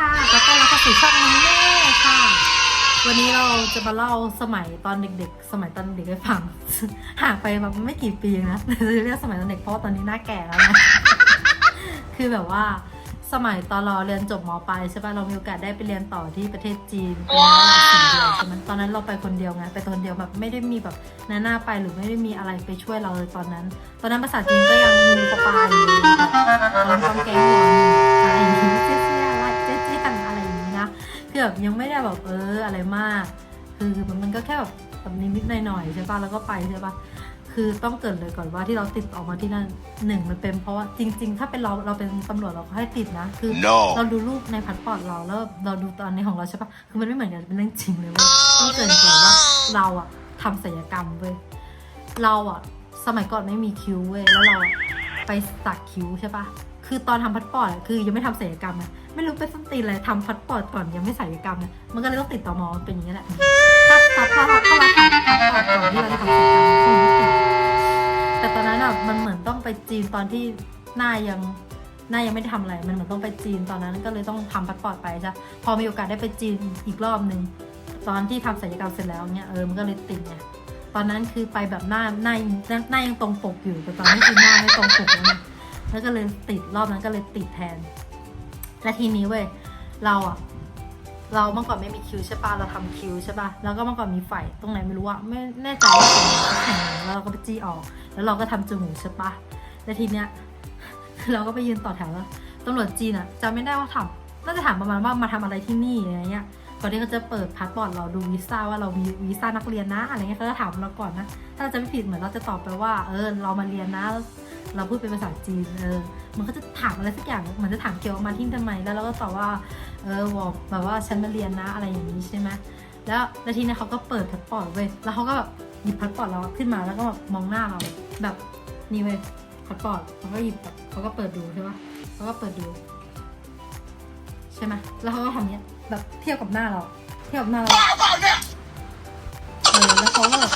ค่ะขอต้อนรับเข้าสู่ช่องนี้แม่ค่ะ วันนี้เราจะมาเล่าสมัยตอนเด็ก ๆ สมัยตอนเด็กให้ฟัง ห่างไปแบบไม่กี่ปีนะจะเรียกสมัยตอนเด็กเพราะว่าตอนนี้หน้าแก่แล้วนะคือแบบว่าสมัยตอนเราเรียนจบมปลายใช่ป่ะเรามีโอกาสได้ไปเรียนต่อที่ประเทศจีนเป็นเวลาสี่เดือนใช่ไหมตอนนั้นเราไปคนเดียวไงไปคนเดียวแบบไม่ได้มีแบบหน้าหน้าไปหรือไม่ได้มีอะไรไปช่วยเราเลยตอนนั้น ตอนนั้นภาษาจีนก็ยังงูปลาปลาอยู่เลยแบบตอนกองแกงหัวอยู่อะไรอย่างงี้เจ๊เแบบยังไม่ได้แบบเอออะไรมาก คือมันก็แค่แบบแบบนิดๆหน่อยๆใช่ป่ะแล้วก็ไปใช่ป่ะคือต้องเกริดเลยก่อนว่าที่เราติดออกมาที่นั่นหนึ่งมันเป็นเพราะว่าจริง ๆ ถ้าเป็นเราเราเป็นตำรวจเราก็ให้ติดนะ คือ No เราดูรูปในพาสปอร์ตเราแล้วเราดูตอนนี้ของเราใช่ปะคือมันไม่เหมือนกันเป็นเรื่องจริงเลยเว้ยต้องเกรินก่อนว่าเราอะทำศัลยกรรมเว้ยเราอะสมัยก่อนไม่มีคิ้วเว้ยแล้วเราอะไปสักคิ้วใช่ปะ คือตอนทำพาสปอร์ตอะคือยังไม่ทำศัลยกรรมอะไม่รู้ไปส้นตีนอะไรทำพาสปอร์ตก่อนยังไม่ศัลยกรรมเลยมันก็เลยต้องติดต่อมอเป็นอย่างนี้แหละถ้าถ้าถ้าถ้าถ้าเราทำก่อนที่เราจะทำศัลยกรรมแต่ตอนนั้นอะมันเหมือนต้องไปจีนตอนที่หน้ายังหน้ายังไม่ได้ทำอะไร มันเหมือนต้องไปจีนตอนนั้นก็เลยต้องทำพาสปอร์ตไปใช่ปะพอมีโอกาสได้ไปจีนอีกรอบหนึ่งตอนที่ทำศัลยกรรมเสร็จแล้วเนี่ยเออมันก็เลยติดไงตอนนั้นคือไปแบบหน้าหน้าหน้ายังตรงปกอยู่แต่ตอนนี้คือหน้าไม่ตรงปกแล้ว แล้วก็เลยติดรอบนั้นก็เลยติดแทน และทีนี้เว้ยเราอะเราเมื่อก่อนไม่มีคิวใช่ปะเราทำคิวใช่ปะแล้วก็เมื่อก่อนมีไฝตรงไหนไม่รู้อะไม่แน่ใจว่าตรงไหนแข่งแล้วเราก็ไปจี้ออก แล้วเราก็ทำจมูกใช่ปะแล้วทีเนี้ยเราก็ไปยืนต่อแถวแล้วตำรวจจีนอะจำไม่ได้ว่าถามน่าจะถามประมาณว่ามาทำอะไรที่นี่อะไรเงี้ยก่อนที่เขาจะเปิดพาสปอร์ตเราดูวีซ่าว่าเรามีวีซ่านักเรียนนะอะไรเงี้ยเขาจะถามเราก่อนนะ ถ้าเราจะไม่ผิดเหมือนเราจะตอบไปว่า เออเรามาเรียนนะ เราพูดเป็นภาษาจีนเออมันก็จะถามอะไรสักอย่างเหมือนจะถามเกี่ยวกับมาที่ทำไม แล้วเราก็ตอบว่าเออบอกแบบว่าฉันมาเรียนนะอะไรอย่างนี้ใช่ไหมแล้วแล้วทีนี้เขาก็เปิดพาสปอร์ตเว้ยแล้วเขาก็แบบหยิบพาสปอร์ตเราขึ้นมาแล้วก็แบบมองหน้าเราแบบนี่เว้ยพาสปอร์ตเขาก็หยิบแบบเขาก็เปิดดูใช่ปะเขาก็เปิดดู ใช่ไหมแล้วเขาก็ทำเนี้ยแบบเทียบกับหน้าเรา เทียบกับหน้าเราเออแล้วเขาก็แบบ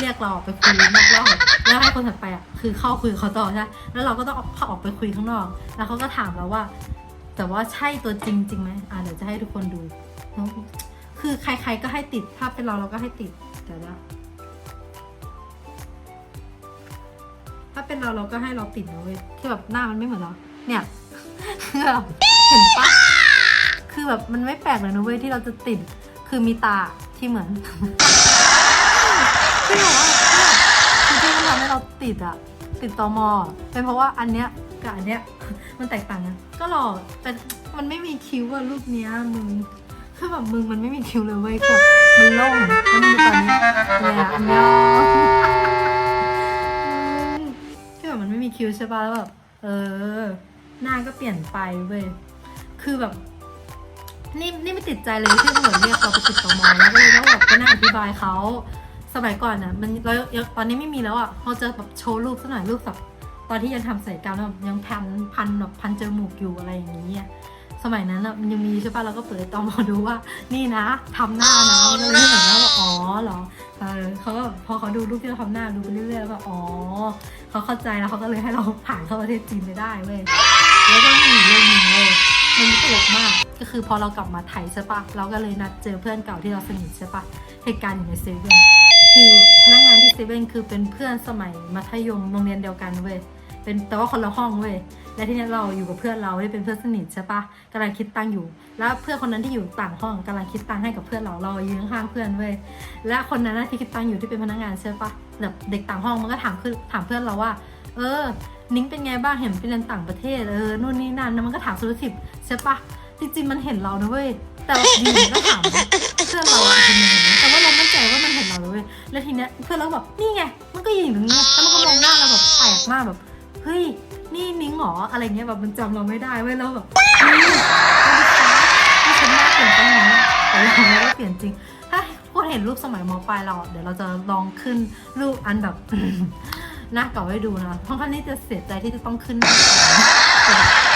เรียกเราออกไปคุยนอกรอบแล้วให้คนถัดไปอะคือเข้าคุยเขาต่อใช่ไหมแล้วเราก็ต้องออกเขาออกไปคุยข้างนอก แล้วเขาก็ถามเราว่า แต่ว่าใช่ตัวจริงจริงไหมอ่าเดี๋ยวจะให้ทุกคนดู คือใคร ๆก็ให้ติดถ้าเป็นเราเราก็ให้ติดเดี๋ยวนะถ้าเป็นเราเราก็ให้เราติดนะเว้ยที่แบบหน้ามันไม่เหมือนเราเนี่ยคือแบบเห็นปะคือแบบมันไม่แปลกเลยนะเว้ยที่เราจะติดคือมีตาที่เหมือน ที่บอกว่าเนี่ยคือที่มันทำให้เราติดอะติดตอมอเป็นเพราะว่าอันเนี้ยกับอันเนี้ยมันแตกต่างกันก็หล่อแต่มันไม่มีคิ้วอะรูปเนี้ยมึงคือแบบมึงมันไม่มีคิ้วเลยเว้ยคือมันโล่งแล้วมึงตอนนี้เลยอะอันยอคือแบบมันไม่มีคิ้วใช่ป่ะแล้วแบบเออ หน้าก็เปลี่ยนไปเว้ยคือแบบนี่นี่ไม่ติดใจเลยที่ตำรวจเรียกเราไปติดต่อมอแล้วก็เลยต้องแบบไปนั่งอธิบายเขา สมัยก่อนนะมันเราตอนนี้ไม่มีแล้วอะเขาจะแบบโชว์รูปสักหน่อยรูปแบบตอนที่ยังทำศัลยกรรแล้วแบบยังพันพันแบบพันจมูกอยู่อะไรอย่างนี้อะสมัยนั้นอะมันยังมีใช่ป่ะเราก็เปิดตอมอดูว่า นี่นะทำหน้านะมันก็เลยเหมือนว่าอ๋อเหรอเออเขาก็พอเขาดูรูปที่เราทำหน้าดูไปเรื่อยๆแล้วก็อ๋อเขาเข้าใจแล้วเขาก็เลยให้เราผ่านเข้าประเทศจีนไปได้เว้ยแล้วก็มีเรื่องหนึ่งเว้ยมันตลกมากก็คือพอเรากลับมาไทยใช่ปะเราก็เลยนัดเจอเพื่อนเก่าที่เราสนิทใช่ปะเหตุการณ์อยู่ในเซเว่น คือพนักงานที่เซเว่นคือเป็นเพื่อนสมัยมัธยมโรงเรียนเดียวกันเว้ยเป็นแต่ว่าคนละห้องเว้ยและที่นี้เราอยู่กับเพื่อนเราที่เป็นเพื่อนสนิทใช่ปะกำลังคิดตังค์อยู่ แล้วเพื่อนคนนั้นที่อยู่ต่างห้องกำลังคิดตังค์ให้กับเพื่อนเราเรายืนข้างๆเพื่อนเว้ยและคนนั้นนะที่คิดตังค์อยู่ที่เป็นพนักงานใช่ปะแบบเด็กต่างห้องมันก็ถามคือถามเพื่อนเราว่า เออ นิ้งเป็นไงบ้างเห็นไปเรียนต่างประเทศเออนู่นนี่นั่นแล้วมันก็ถามธุรกิจใช่ปะจริงๆมันเห็นเรานะเว้ยแต่อยู่ๆก็ถามเพื่อนเราอะเป็นยังไงแต่ว่าเรา เห็นเราเลยเว้ยแล้วทีเนี้ยเพื่อนเราก็บอกนี่ไงมันก็ยืนอยู่ตรงนี้แล้วมันก็มองหน้าเราแบบแปลกมากแบบเฮ้ยนี่นิ้งเหรออะไรเงี้ยแบบมันจำเราไม่ได้เว้ยแล้วแบบเฮ้ยนี่ฉันหน้าเปลี่ยนไปไหนแต่เราไม่ได้เปลี่ยนจริงถ้าคนเห็นรูปสมัยมปลายเราอะเดี๋ยวเราจะลองขึ้นรูปอันแบบหน้าเก่าให้ดูนะเพราะท่านนี่จะเสียใจที่จะต้องขึ้นหน้าเก่าแต่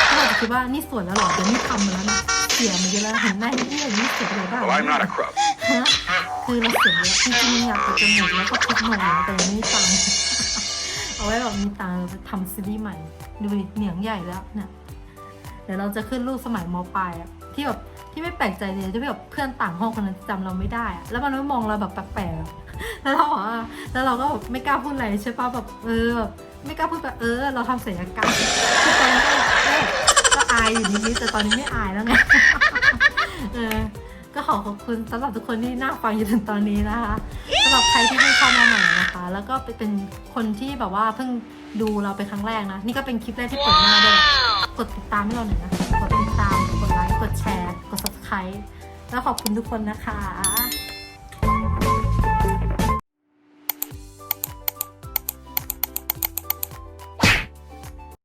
ถ้าเราจะคิดว่านี่สวยแล้วเหรอเดี๋ยวนี่ทำมาแล้วนะเสียมาเยอะแล้วเห็นหน้าที่นี่นี่เสียไปเลยบ้าง คือเราเสียเยอะจริงๆอยากไปจมูกแล้วก็ทุกหนงแต่ยังไม่มีตังเอาไว้แบบมีตังค์เราจะทำซีรีส์ใหม่ ดูดิเหนียงใหญ่แล้วเนี่ยเดี๋ยวเราจะขึ้นรูปสมัยมปลายอะที่แบบที่ไม่แปลกใจเลยที่แบบเพื่อนต่างห้องคนนั้นจำเราไม่ได้อะแล้วมันก็มองเราแบบแปลกๆแล้วเราบอกว่าแล้วเราก็แบบไม่กล้าพูดอะไรใช่ปะแบบเออแบบไม่กล้าพูดแบบเออ เราทำศัลยกรรมคือตอนนั้นก็ก็ก็อายอยู่นิดๆแต่ตอนนี้ไม่อายแล้วไงเออ ก็ขอขอบคุณสำหรับทุกคนที่น่าฟังอยู่ถึงตอนนี้นะคะสำหรับใครที่เพิ่งเข้ามาใหม่นะคะ แล้วก็เป็นคนที่แบบว่าเพิ่งดูเราเป็นครั้งแรกนะ นี่ก็เป็นคลิปแรกที่เปิดหน้าด้วย กดติดตามให้เราหน่อยนะกดติดตามกดไลค์กดแชร์ กด subscribe แล้วขอบคุณทุกคนนะคะ